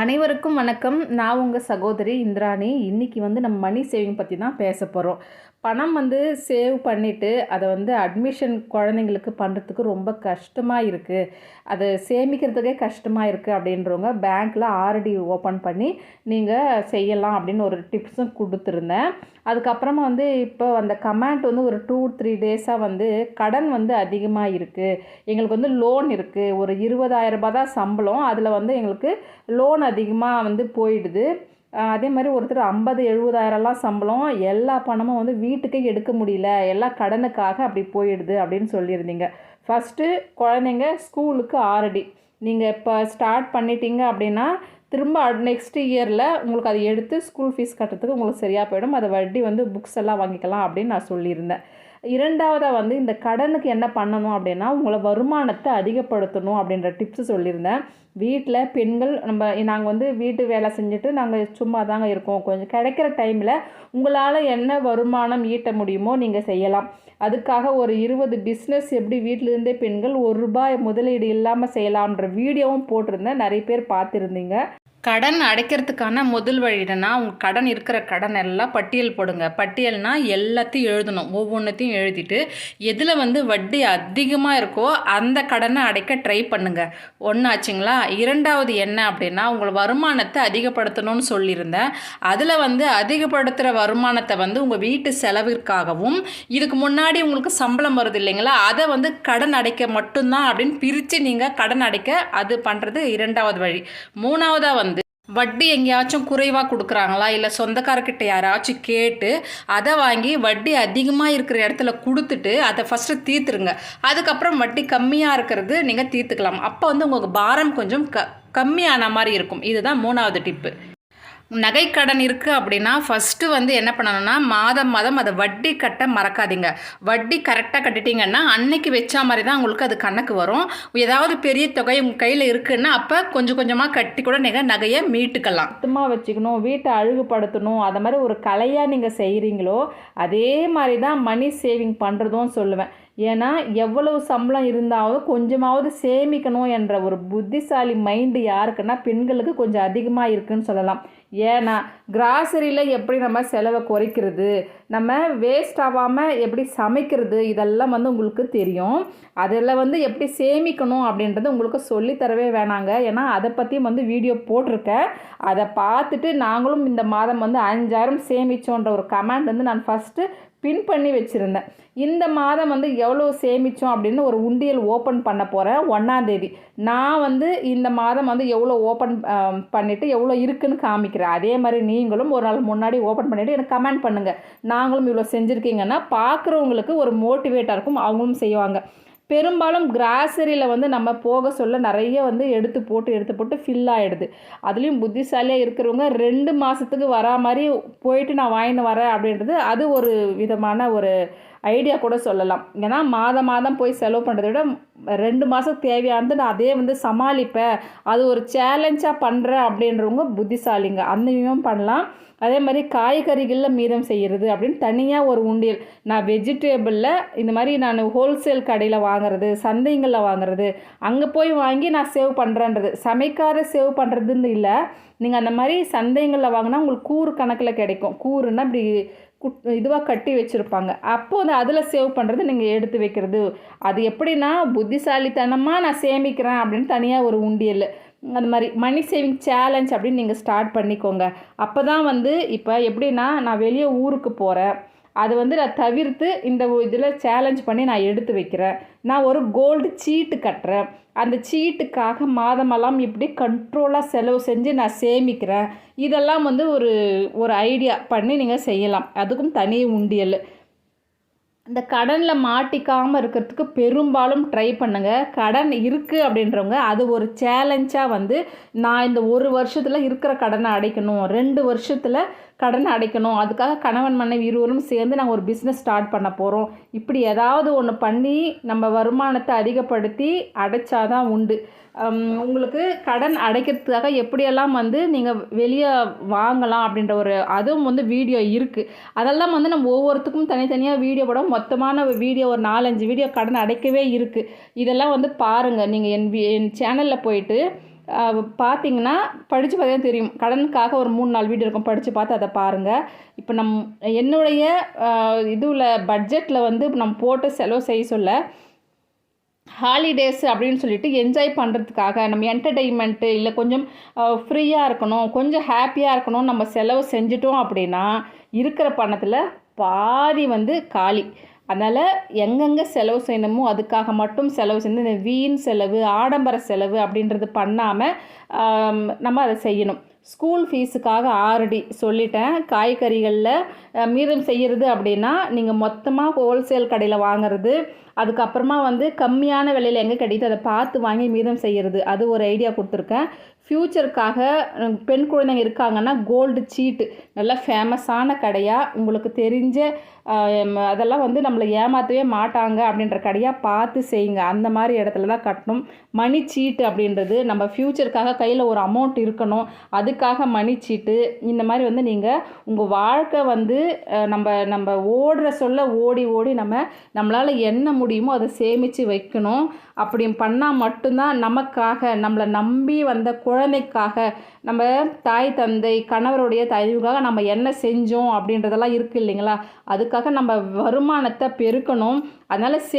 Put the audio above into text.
அனைவருக்கும் வணக்கம். நான் உங்கள் சகோதரி இந்திராணி. இன்றைக்கி வந்து நம்ம மணி சேவிங் பற்றி தான் பேச போகிறோம் பணம் வந்து சேவ் பண்ணிவிட்டு அதை வந்து அட்மிஷன் குழந்தைங்களுக்கு பண்ணுறதுக்கு ரொம்ப கஷ்டமாக இருக்குது அதை சேமிக்கிறதுக்கே கஷ்டமாக இருக்குது அப்படின்றவங்க பேங்க்கில் ஆர்டி ஓப்பன் பண்ணி நீங்கள் செய்யலாம் அப்படின்னு ஒரு டிப்ஸும் கொடுத்துருந்தேன். அதுக்கப்புறமா வந்து இப்போ அந்த கமெண்ட் வந்து ஒரு டூ த்ரீ டேஸாக வந்து கடன் வந்து அதிகமாக இருக்குது எங்களுக்கு வந்து லோன் இருக்குது ஒரு இருபதாயிரம் ரூபாய் தான் சம்பளம். அதில் வந்து எங்களுக்கு லோன் அதிகமாக வந்து போயிடுது. அதே மாதிரி ஒருத்தர் ஐம்பது எழுபதாயிரம்லாம் சம்பளம் எல்லா பணமும் வந்து வீட்டுக்கே எடுக்க முடியல. எல்லாம் கடனுக்காக அப்படி போயிடுது அப்படின்னு சொல்லியிருந்தீங்க. ஃபஸ்ட்டு குழந்தைங்க ஸ்கூலுக்கு ஆறடி. நீங்கள் இப்போ ஸ்டார்ட் பண்ணிட்டீங்க அப்படின்னா திரும்ப நெக்ஸ்ட் இயரில் உங்களுக்கு அதை எடுத்து ஸ்கூல் ஃபீஸ் கட்டுறதுக்கு உங்களுக்கு சரியாக போயிடும். அதை வட்டி வந்து புக்ஸ் எல்லாம் வாங்கிக்கலாம் அப்படின்னு நான் சொல்லியிருந்தேன். இரண்டாவதாக வந்து இந்த கடனுக்கு என்ன பண்ணணும் அப்படின்னா உங்களை வருமானத்தை அதிகப்படுத்தணும் அப்படின்ற டிப்ஸ் சொல்லியிருந்தேன். வீட்டில் பெண்கள் நம்ம நாங்கள் வந்து வீட்டு வேலை செஞ்சுட்டு நாங்கள் சும்மா தாங்க இருக்கோம். கொஞ்சம் கிடைக்கிற டைமில் உங்களால் என்ன வருமானம் ஈட்ட முடியுமோ நீங்கள் செய்யலாம். அதுக்காக ஒரு இருபது பிஸ்னஸ் எப்படி வீட்டிலேருந்தே பெண்கள் ஒரு ரூபாய் முதலீடு இல்லாமல் செய்யலாம்ன்ற வீடியோவும் போட்டிருந்தேன். நிறைய பேர் பார்த்துருந்தீங்க. கடன் அடைக்கிறதுக்கான முதல் வழி என்னென்னா உங்கள் கடன் இருக்கிற கடன் எல்லாம் பட்டியல் போடுங்க. பட்டியல்னால் எல்லாத்தையும் எழுதணும். ஒவ்வொன்றத்தையும் எழுதிட்டு எதில் வந்து வட்டி அதிகமாக இருக்கோ அந்த கடனை அடைக்க ட்ரை பண்ணுங்கள் ஒன்று ஆச்சுங்களா? இரண்டாவது என்ன அப்படின்னா உங்கள் வருமானத்தை அதிகப்படுத்தணும்னு சொல்லியிருந்தேன். அதில் வந்து அதிகப்படுத்துகிற வருமானத்தை வந்து உங்கள் வீட்டு செலவிற்காகவும் இதுக்கு முன்னாடி உங்களுக்கு சம்பளம் வருது இல்லைங்களா? அதை வந்து கடன் அடைக்க மட்டும்தான் அப்படின்னு பிரித்து நீங்கள் கடன் அடைக்க அது பண்ணுறது இரண்டாவது வழி. மூணாவதாக வந்து வட்டி எங்கேயாச்சும் குறைவாக கொடுக்குறாங்களா? இல்லை சொந்தக்காரர்கிட்ட யாராச்சும் கேட்டு அதை வாங்கி வட்டி அதிகமாக இருக்கிற இடத்துல கொடுத்துட்டு அதை ஃபஸ்ட்டு தீர்த்துருங்க. அதுக்கப்புறம் வட்டி கம்மியாக இருக்கிறது நீங்கள் தீர்த்துக்கலாம். அப்போ வந்து உங்களுக்கு பாரம் கொஞ்சம் க கம்மியான மாதிரி இருக்கும். இதுதான் மூணாவது டிப்பு. நகைக்கடன் இருக்குது அப்படின்னா ஃபஸ்ட்டு வந்து என்ன பண்ணணும்னா மாதம் மாதம் அதை வட்டி கட்ட மறக்காதீங்க. வட்டி கரெக்டாக கட்டிட்டீங்கன்னா அன்னைக்கு வச்சா மாதிரி தான் உங்களுக்கு அது கணக்கு வரும். ஏதாவது பெரிய தொகை உங்கள் கையில் இருக்குன்னா அப்போ கொஞ்சம் கொஞ்சமாக கட்டி கூட நீங்கள் நகையை மீட்டுக்கலாம். சுத்தமாக வச்சுக்கணும். வீட்டை அழுகுபடுத்தணும். அதை மாதிரி ஒரு கலையாக நீங்கள் செய்கிறீங்களோ அதே மாதிரி தான் மணி சேவிங் பண்ணுறதும் சொல்லுவேன். ஏன்னா எவ்வளவு சம்பளம் இருந்தாலும் கொஞ்சமாவது சேமிக்கணும் என்ற ஒரு புத்திசாலி மைண்டு யாருக்குன்னா பெண்களுக்கு கொஞ்சம் அதிகமாக இருக்குன்னு சொல்லலாம். ஏன்னா கிராசரியில் எப்படி நம்ம செலவை குறைக்கிறது? நம்ம வேஸ்ட் ஆகாமல் எப்படி சமைக்கிறது இதெல்லாம் வந்து உங்களுக்கு தெரியும். அதில் வந்து எப்படி சேமிக்கணும் அப்படின்றது உங்களுக்கு சொல்லித்தரவே வேணாங்க. ஏன்னா அதை பற்றியும் வந்து வீடியோ போட்டிருக்கேன். அதை பார்த்துட்டு நாங்களும் இந்த மாதம் வந்து அஞ்சாயிரம் சேமித்தோன்ற ஒரு கமெண்ட் வந்து நான் ஃபஸ்ட்டு பின் பண்ணி வச்சுருந்தேன். இந்த மாதம் வந்து எவ்வளோ சேமித்தோம் அப்படின்னு ஒரு உண்டியல் ஓப்பன் பண்ண போகிறேன் ஒன்றாந்தேதி நான் வந்து இந்த மாதம் வந்து எவ்வளோ ஓப்பன் பண்ணிவிட்டு எவ்வளோ இருக்குன்னு காமிக்கிறேன். அதே மாதிரி நீங்களும் ஒரு நாள் முன்னாடி ஓப்பன் பண்ணிவிட்டு எனக்கு கமெண்ட் பண்ணுங்கள் நாங்களும் இவ்வளோ செஞ்சுருக்கீங்கன்னா பார்க்குறவங்களுக்கு ஒரு மோட்டிவேட்டாக இருக்கும் அவங்களும் செய்வாங்க. பெரும்பாலும் கிராசரியில் வந்து நம்ம போக சொல்ல நிறைய வந்து எடுத்து போட்டு எடுத்து போட்டு ஃபில் ஆகிடுது அதுலேயும் புத்திசாலியாக இருக்கிறவங்க ரெண்டு மாதத்துக்கு வரா மாதிரி போயிட்டு நான் வாங்கிட்டு வரேன் அப்படின்றது அது ஒரு விதமான ஒரு ஐடியா கூட சொல்லலாம். ஏன்னா மாதம் மாதம் போய் செலவு பண்ணுறதை விட ரெண்டு மாதம் தேவையானது நான் அதே வந்து சமாளிப்பேன். அது ஒரு சேலஞ்சாக பண்ணுறேன் அப்படின்றவங்க புத்திசாலிங்க. அந்தமையும் பண்ணலாம். அதே மாதிரி காய்கறிகளில் மீதம் செய்கிறது அப்படின்னு தனியாக ஒரு உண்டியல். நான் வெஜிடேபிளில் இந்த மாதிரி நான் ஹோல்சேல் கடையில் வாங்குறது சந்தைங்களில் வாங்குறது அங்கே போய் வாங்கி நான் சேவ் பண்ணுறேன்றது சமைக்காத சேவ் பண்ணுறதுன்னு இல்லை. நீங்கள் அந்த மாதிரி சந்தைங்களில் வாங்கினா உங்களுக்கு கூறு கணக்கில் கிடைக்கும். கூறுன்னா இப்படி குட் இதுவாக கட்டி வச்சுருப்பாங்க. அப்போது அதில் சேவ் பண்ணுறது நீங்கள் எடுத்து வைக்கிறது. அது எப்படின்னா புத்திசாலித்தனமாக நான் சேமிக்கிறேன் அப்படின்னு தனியாக ஒரு உண்டியல். அந்த மாதிரி மணி சேவிங் சேலஞ்ச் அப்படின்னு நீங்கள் ஸ்டார்ட் பண்ணிக்கோங்க. அப்போ தான் வந்து இப்போ எப்படின்னா நான் வெளியே ஊருக்கு போகிறேன் அது வந்து நான் தவிர்த்து இந்த இதில் சேலஞ்ச் பண்ணி நான் எடுத்து வைக்கிறேன். நான் ஒரு கோல்டு சீட்டு கட்டுறேன். அந்த சீட்டுக்காக மாதமெல்லாம் இப்படி கண்ட்ரோலாக செலவு செஞ்சு நான் சேமிக்கிறேன். இதெல்லாம் வந்து ஒரு ஒரு ஐடியா பண்ணி நீங்கள் செய்யலாம். அதுக்கும் தனி உண்டியல். இந்த கடனில் மாட்டிக்காமல் இருக்கிறதுக்கு பெரும்பாலும் ட்ரை பண்ணுங்கள் கடன் இருக்குது அப்படின்றவங்க அது ஒரு சேலஞ்சாக வந்து நான் இந்த ஒரு வருஷத்தில் இருக்கிற கடனை அடைக்கணும். ரெண்டு வருஷத்தில் கடனை அடைக்கணும். அதுக்காக கணவன் மனைவி இருவரும் சேர்ந்து நாங்கள் ஒரு பிஸ்னஸ் ஸ்டார்ட் பண்ண போகிறோம் இப்படி ஏதாவது ஒன்று பண்ணி நம்ம வருமானத்தை அதிகப்படுத்தி அடைச்சாதான் உண்டு. உங்களுக்கு கடன் அடைக்கிறதுக்காக எப்படியெல்லாம் வந்து நீங்கள் வெளியே வாங்கலாம் அப்படின்ற ஒரு அதுவும் வந்து வீடியோ இருக்குது அதெல்லாம் வந்து நம்ம ஒவ்வொருத்துக்கும் தனித்தனியாக வீடியோ போட மொத்தமான வீடியோ ஒரு நாலஞ்சு வீடியோ கடன் அடைக்கவே இருக்குது இதெல்லாம் வந்து பாருங்கள் நீங்கள் என் என் சேனலில் போயிட்டு பார்த்தீங்கன்னா படித்து பார்த்தீங்கன்னா தெரியும். கடனுக்காக ஒரு மூணு நாலு வீடு இருக்கும். படித்து பார்த்து அதை பாருங்கள் இப்போ நம் என்னுடைய இதுவில் பட்ஜெட்டில் வந்து நம்ம போட்டு செலவு செய்ய சொல்ல ஹாலிடேஸ் அப்படின்னு சொல்லிட்டு என்ஜாய் பண்ணுறதுக்காக நம்ம என்டர்டெயின்மெண்ட்டு இல்லை கொஞ்சம் ஃப்ரீயாக இருக்கணும் கொஞ்சம் ஹாப்பியாக இருக்கணும் நம்ம செலவு செஞ்சிட்டோம் அப்படின்னா இருக்கிற பணத்தில் பாதி வந்து காலி. அதனால் எங்கெங்கே செலவு செய்யணுமோ அதுக்காக மட்டும் செலவு செஞ்சு இந்த வீண் செலவு ஆடம்பர செலவு அப்படின்றது பண்ணாமல் நம்ம அதை செய்யணும். ஸ்கூல் ஃபீஸுக்காக ஆல்ரெடி சொல்லிட்டேன். காய்கறிகளில் மீதம் செய்கிறது அப்படின்னா நீங்கள் மொத்தமாக ஹோல்சேல் கடையில் வாங்குறது அதுக்கப்புறமா வந்து கம்மியான விலையில் எங்கே கிடைக்குது அதை பார்த்து வாங்கி மீதம் செய்கிறது அது ஒரு ஐடியா கொடுத்துருக்கேன். ஃப்யூச்சருக்காக பெண் குழந்தைங்க இருக்காங்கன்னா கோல்டு சீட்டு நல்லா ஃபேமஸான கடையாக உங்களுக்கு தெரிஞ்ச அதெல்லாம் வந்து நம்மளை ஏமாற்றவே மாட்டாங்க அப்படின்ற கடையாக பார்த்து செய்யுங்க. அந்த மாதிரி இடத்துல தான் கட்டணும். மணி சீட்டு அப்படின்றது நம்ம ஃப்யூச்சருக்காக கையில் ஒரு அமௌண்ட் இருக்கணும். அது அதுக்காக மன்னிச்சிட்டு இந்த மாதிரி வந்து நீங்கள் உங்கள் வாழ்க்கை வந்து நம்ம நம்ம ஓடுற சொல்ல ஓடி ஓடி நம்ம நம்மளால் என்ன முடியுமோ அதை சேமித்து வைக்கணும். அப்படி பண்ணால் மட்டும்தான் நமக்காக நம்மளை நம்பி வந்த குழந்தைக்காக நம்ம தாய் தந்தை கணவருடைய தயவுக்காக நம்ம என்ன செஞ்சோம் அப்படின்றதெல்லாம் இருக்குது இல்லைங்களா? அதுக்காக நம்ம வருமானத்தை பெருக்கணும். அதனால் சே